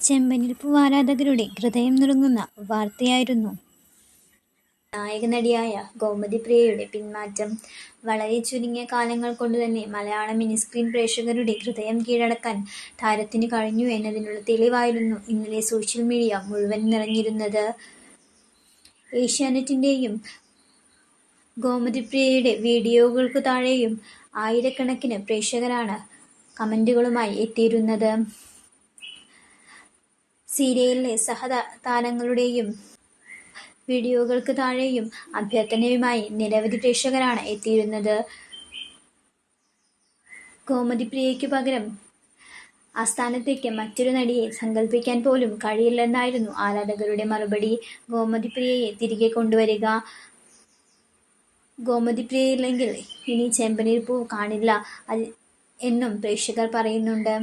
ചെമ്പനിൽപ്പൂ ആരാധകരുടെ ഹൃദയം നുറുങ്ങുന്ന വാർത്തയായിരുന്നു നായകനടിയായ ഗോമതി പ്രിയയുടെ പിന്മാറ്റം. വളരെ ചുരുങ്ങിയ കാലങ്ങൾ കൊണ്ട് തന്നെ മലയാള മിനിസ്ക്രീൻ പ്രേക്ഷകരുടെ ഹൃദയം കീഴടക്കാൻ താരത്തിന് കഴിഞ്ഞു എന്നതിനുള്ള തെളിവായിരുന്നു ഇന്നലെ സോഷ്യൽ മീഡിയ മുഴുവൻ നിറഞ്ഞിരുന്നത്. ഏഷ്യാനെറ്റിന്റെയും ഗോമതി പ്രിയയുടെ വീഡിയോകൾക്ക് താഴെയും ആയിരക്കണക്കിന് പ്രേക്ഷകരാണ് കമന്റുകളുമായി എത്തിയിരുന്നത്. സീരിയലിലെ സഹതാരങ്ങളുടെയും വീഡിയോകൾക്ക് താഴെയും അഭ്യർത്ഥനയുമായി നിരവധി പ്രേക്ഷകരാണ് എത്തിയിരുന്നത്. ഗോമതി പ്രിയയ്ക്കു പകരം ആ സ്ഥാനത്തേക്ക് മറ്റൊരു നടിയെ സങ്കല്പിക്കാൻ പോലും കഴിയില്ലെന്നായിരുന്നു ആരാധകരുടെ മറുപടി. ഗോമതി പ്രിയയെ തിരികെ കൊണ്ടുവരിക. ഗോമതി പ്രിയയില്ലെങ്കിൽ ഇനി ചെമ്പനീർ പൂ കാണില്ല എന്നും പ്രേക്ഷകർ പറയുന്നുണ്ട്.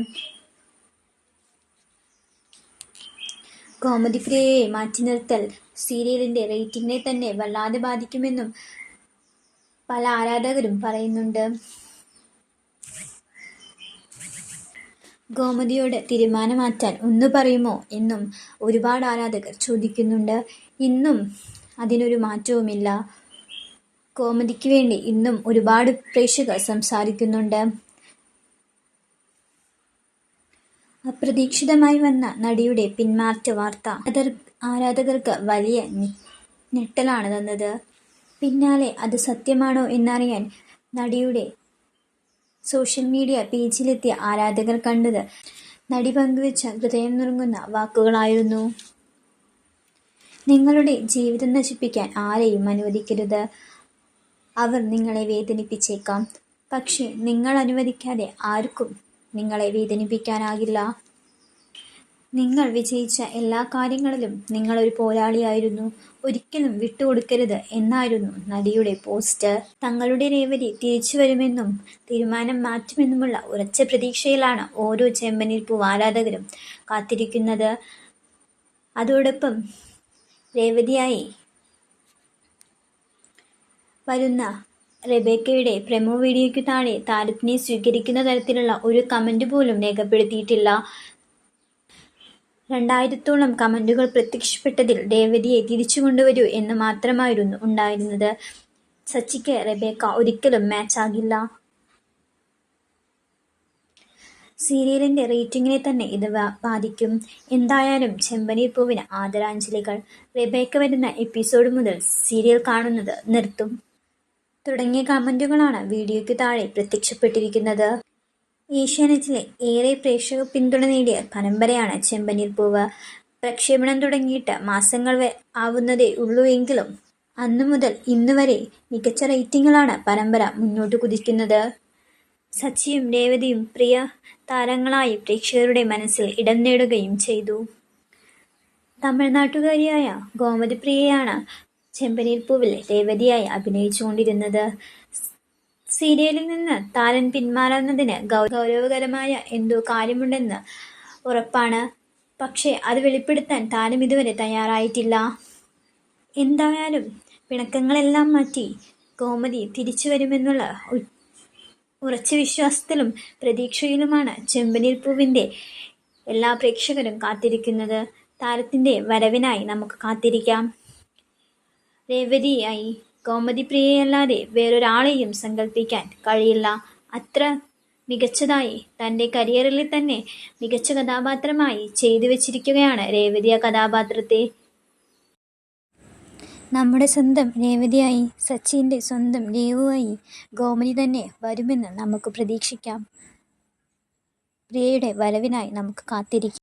ഗോമതി പ്രിയയെ മാറ്റി നിർത്തൽ സീരിയലിന്റെ റേറ്റിംഗിനെ തന്നെ വല്ലാതെ ബാധിക്കുമെന്നും പല ആരാധകരും പറയുന്നുണ്ട്. ഗോമതിയോട് തീരുമാനമാറ്റാൻ ഒന്ന് പറയുമോ എന്നും ഒരുപാട് ആരാധകർ ചോദിക്കുന്നുണ്ട്. ഇന്നും അതിനൊരു മാറ്റവുമില്ല. ഗോമതിക്ക് വേണ്ടി ഇന്നും ഒരുപാട് പ്രേക്ഷകർ സംസാരിക്കുന്നുണ്ട്. അപ്രതീക്ഷിതമായി വന്ന നടിയുടെ പിന്മാറ്റ വാർത്ത ആരാധകർക്ക് വലിയ ഞെട്ടലാണ് തന്നത്. പിന്നാലെ അത് സത്യമാണോ എന്നറിയാൻ നടിയുടെ സോഷ്യൽ മീഡിയ പേജിലെത്തിയ ആരാധകർ കണ്ടത് നടി പങ്കുവെച്ച ഹൃദയം നുറുങ്ങുന്ന വാക്കുകളായിരുന്നു. നിങ്ങളുടെ ജീവിതം നശിപ്പിക്കാൻ ആരെയും അനുവദിക്കരുത്. അവർ നിങ്ങളെ വേദനിപ്പിച്ചേക്കാം. പക്ഷേ നിങ്ങൾ അനുവദിക്കാതെ ആർക്കും നിങ്ങളെ വേദനിപ്പിക്കാനാകില്ല. നിങ്ങൾ വിജയിച്ച എല്ലാ കാര്യങ്ങളിലും നിങ്ങൾ ഒരു പോരാളിയായിരുന്നു. ഒരിക്കലും വിട്ടുകൊടുക്കരുത് എന്നായിരുന്നു നടിയുടെ പോസ്റ്റർ തങ്ങളുടെ രേവതി തിരിച്ചു വരുമെന്നും തീരുമാനം മാറ്റുമെന്നുമുള്ള ഉറച്ച പ്രതീക്ഷയിലാണ് ഓരോ ചെമ്പനീർ പൂവ് ആരാധകരും കാത്തിരിക്കുന്നത്. അതോടൊപ്പം രേവതിയായി വരുന്ന റെബേക്കയുടെ പ്രമോ വീഡിയോയ്ക്ക് താഴെ താരത്തിനെ സ്വീകരിക്കുന്ന തരത്തിലുള്ള ഒരു കമന്റ് പോലും രേഖപ്പെടുത്തിയിട്ടില്ല. രണ്ടായിരത്തോളം കമന്റുകൾ പ്രത്യക്ഷപ്പെട്ടതിൽ രേവതിയെ തിരിച്ചു കൊണ്ടുവരൂ എന്ന് മാത്രമായിരുന്നു ഉണ്ടായിരുന്നത്. സച്ചിക്ക് റെബേക്ക ഒരിക്കലും മാച്ചാകില്ല. സീരിയലിന്റെ റേറ്റിംഗിനെ തന്നെ ഇത് ബാധിക്കും. എന്തായാലും ചെമ്പനി പൂവിന് ആദരാഞ്ജലികൾ. റെബേക്ക വരുന്ന എപ്പിസോഡ് മുതൽ സീരിയൽ കാണുന്നത് നിർത്തും തുടങ്ങിയ കമന്റുകളാണ് വീഡിയോയ്ക്ക് താഴെ പ്രത്യക്ഷപ്പെട്ടിരിക്കുന്നത്. ഏഷ്യാനെറ്റിലെ ഏറെ പ്രേക്ഷക പിന്തുണ നേടിയ പരമ്പരയാണ് ചെമ്പനീർ പൂവ്. പ്രക്ഷേപണം തുടങ്ങിയിട്ട് മാസങ്ങൾ ആവുന്നതേ ഉള്ളൂ എങ്കിലും അന്നു മുതൽ ഇന്നു വരെ മികച്ച റേറ്റിംഗുകളാണ് പരമ്പര മുന്നോട്ട് കുതിക്കുന്നത്. സച്ചിയും രേവതിയും പ്രിയ താരങ്ങളായി പ്രേക്ഷകരുടെ മനസ്സിൽ ഇടം നേടുകയും ചെയ്തു. തമിഴ്നാട്ടുകാരിയായ ഗോമതി പ്രിയയാണ് ചെമ്പനീർ പൂവിൽ രേവതിയായി അഭിനയിച്ചുകൊണ്ടിരുന്നത്. സീരിയലിൽ നിന്ന് താരൻ പിന്മാറുന്നതിന് ഗൗരവകരമായ എന്തോ കാര്യമുണ്ടെന്ന് ഉറപ്പാണ്. പക്ഷേ അത് വെളിപ്പെടുത്താൻ താരം ഇതുവരെ തയ്യാറായിട്ടില്ല. എന്തായാലും പിണക്കങ്ങളെല്ലാം മാറ്റി ഗോമതി തിരിച്ചുവരുമെന്നുള്ള ഉറച്ച വിശ്വാസത്തിലും പ്രതീക്ഷയിലുമാണ് ചെമ്പനീർ പൂവിന്റെ എല്ലാ പ്രേക്ഷകരും കാത്തിരിക്കുന്നത്. താരത്തിന്റെ വരവിനായി നമുക്ക് കാത്തിരിക്കാം. രേവതിയായി ഗോമതി പ്രിയയെയല്ലാതെ വേറൊരാളെയും സങ്കല്പിക്കാൻ കഴിയില്ല. അത്ര മികച്ചതായി തന്റെ കരിയറിൽ തന്നെ മികച്ച കഥാപാത്രമായി ചെയ്തുവെച്ചിരിക്കുകയാണ് രേവതി ആ കഥാപാത്രത്തെ. നമ്മുടെ സ്വന്തം രേവതിയായി സച്ചിന്റെ സ്വന്തം രേവുവായി ഗോമതി തന്നെ വരുമെന്ന് നമുക്ക് പ്രതീക്ഷിക്കാം. പ്രിയയുടെ വരവിനായി നമുക്ക് കാത്തിരിക്കാം.